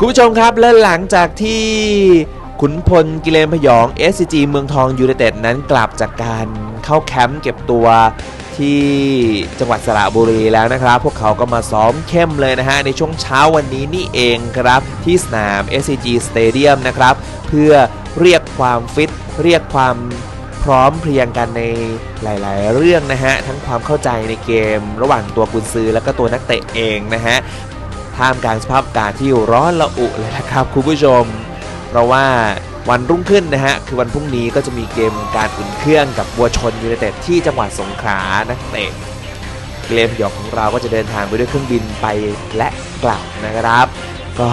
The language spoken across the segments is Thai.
คุณผู้ชมครับและหลังจากที่ขุนพลกิเลนพยอง SCG เมืองทองยูไนเต็ดนั้นกลับจากการเข้าแคมป์เก็บตัวที่จังหวัดสระบุรีแล้วนะครับ พวกเขาก็มาซ้อมเข้มเลยนะฮะ ในช่วงเช้าวันนี้นี่เองครับ ที่สนาม SCG Stadium นะครับ เพื่อเรียกความฟิต เรียกความพร้อมเพรียงกันในหลาย ๆ เรื่องนะฮะ ทั้งความเข้าใจในเกม ระหว่างตัวกุนซือแล้วก็ตัวนักเตะเองนะฮะ ท่ามกลางสภาพอากาศที่ร้อนละอุเลยนะครับคุณผู้ชม เพราะว่าวันรุ่งขึ้นนะฮะ คือวันพรุ่งนี้ก็จะมีเกมการอุ่นเครื่องกับบัวชนยูไนเต็ดที่จังหวัดสงขลานักเตะเกมหยอกของเราก็จะเดินทางไปด้วยเครื่องบินไปและกลับนะครับ ก็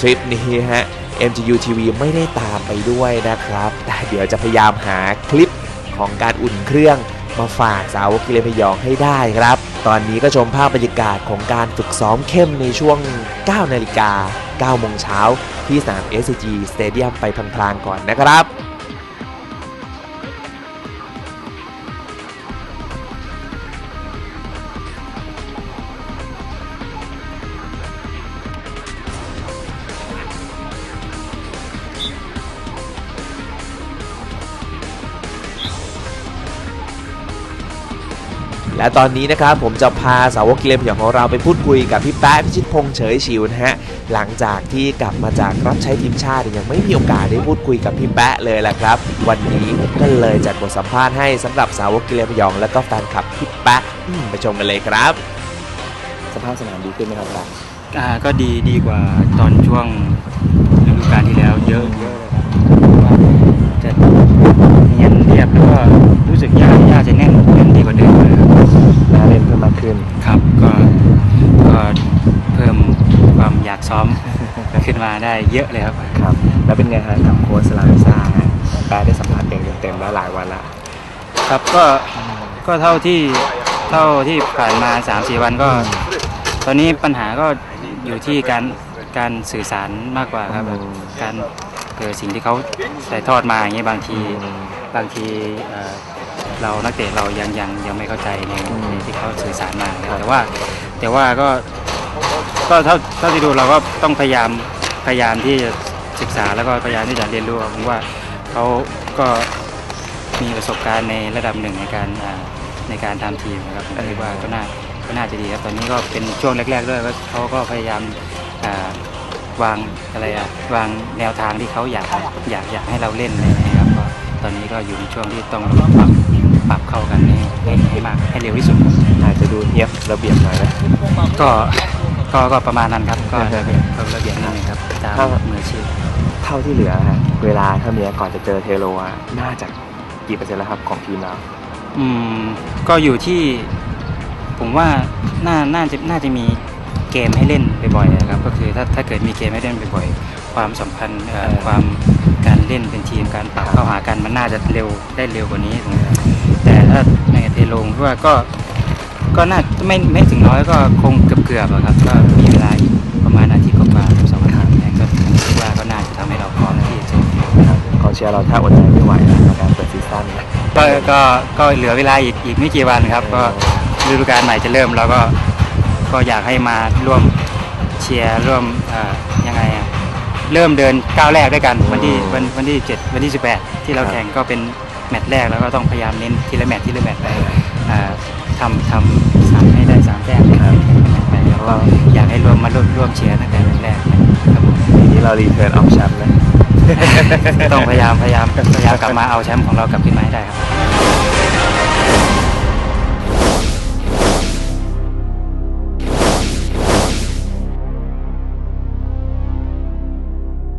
ทริปนี้ฮะ MGU TV ไม่ได้ตามไปด้วยนะครับ แต่เดี๋ยวจะพยายามหาคลิปของการอุ่นเครื่อง มาฝากสาวกกิเลนพยองให้ได้ครับ ตอนนี้ก็ชมภาพบรรยากาศของการฝึกซ้อมเข้มในช่วง 9 นาฬิกา 9 โมงเช้าที่สนาม SCG Stadium ไปพลางๆก่อนนะครับ และตอนนี้นะครับผมจะพาสาวกกิเลนพยองของเราไปพูดคุยกับพี่แป๊ะพิชิตพงษ์เฉยฉิวนะฮะหลังจากที่กลับมาจากรับใช้ทีมชาติยังไม่มีโอกาสได้พูดคุยกับพี่แป๊ะเลยแหละครับ วันนี้ก็เลยจัดบทสัมภาษณ์ให้สำหรับสาวกกิเลนพยอง และก็แฟนคลับพี่แป๊ะอืมไปชมกันเลยครับ สภาพสนามดีขึ้นไหมครับอ่าก็ดีดีกว่าตอนช่วงฤดูกาลที่แล้วเยอะเยอะเลยครับจะเนียนเรียบแล้วก็รู้สึกหญ้าหญ้าจะแน่นแน่นดีกว่าเดิมเลยครับ น่าเล่นเพิ่มมากขึ้น ครับก็ก็เพิ่มความอยาก ซ้อมขึ้นมาได้เยอะเลยครับ ครับ แล้วเป็นไงฮะกับโค้ชสลาซ่าฮะแป๊ะได้สัมผัสเองเต็มๆแล้วหลายวันละ ครับก็ก็เท่าที่เท่าที่ผ่านมา3าสี่วันก็ ตอนนี้ปัญหาก็อยู่ที่การการสื่อสารมากกว่าครับแบบการเกิดสิ่งที่เขาถ่ายทอดมาอย่างเงี้ยบางทีบางทีเอ่อเรานักเตะเรายังยังยังไม่เข้าใจในในที่เขาสื่อสารมาครับแต่ว่าแต่ว่าก็ ก็เท่าเท่าที่ดูเราก็ต้องพยายามพยายามที่จะศึกษาแล้วก็พยายามที่จะเรียนรู้ผมว่าเขาก็มีประสบการณ์ในระดับหนึ่งในการอ่าในการทำทีมนะครับผมคิดว่าก็น่าก็น่าจะดีครับตอนนี้ก็เป็นช่วงแรก ๆ ด้วยก็เขาก็พยายามอ่าวางอะไรอะวางแนวทางที่เขาอยากอยากอยากให้เราเล่นอะไรอย่างเลยครับก็ตอนนี้ก็อยู่ในช่วงที่ต้องปรับปรับเข้ากันให้ให้ให้มากให้เร็วที่สุด อาจจะดูเนียบระเบียบหน่อยนะก็ ก็ก็ประมาณนั้นครับก็ระเบียบก็ระเบียบนิดนึงครับตามมืออาชีพเท่าที่เหลือฮะเวลาเท่านี้ก่อนจะเจอเทโลอะน่าจะกี่เปอร์เซ็นต์แล้วครับของทีมเราอืมก็อยู่ที่ ผมว่าน่าน่าจะน่าจะมีเกมให้เล่นบ่อยๆนะครับ ก็คือถ้าถ้าเกิดมีเกมให้เล่นบ่อยๆความสัมพันธ์เอ่อความการเล่นเป็นทีมการปรับเข้าหากันมันน่าจะเร็วได้เร็วกว่านี้ผมแต่ถ้าในเทโลงว่าก็ ก็น่าไม่ไม่ถึงน้อยก็คงเกือบเกือบๆครับ ก็มีเวลาประมาณอาทิตย์กว่าสองอาทิตย์นี่ก็คิดว่าก็น่าจะทำให้เราพร้อมที่จะกอเชียร์เราถ้าอดใจไม่ไหวแล้วในการเปิดซีซั่นก็ก็ก็เหลือเวลาอีกอีกไม่กี่วันครับ ก็ฤดูกาลใหม่จะเริ่มแล้วก็ก็อยากให้มาร่วมเชียร์ร่วมเอ่อยังไงอะเริ่มเดินก้าวแรกด้วยกันวันที่วันวันที่ 7 วันที่ 18 ที่เราแข่งก็เป็น แมตช์แรกแล้วก็ต้องพยายามเน้นทีละแมตช์ทีละแมตช์ไปอ่าทำทำสามให้ได้สามแต้มครับไปแล้วก็อยากให้ร่วมมาร่วมร่วมเชียร์ตั้งแต่แมตช์แรกครับผมปีนี้เรารีเทิร์นออฟแชมป์นะต้องพยายามพยายามพยายามกลับมาเอาแชมป์ของเรากลับขึ้นมาให้ได้ครับ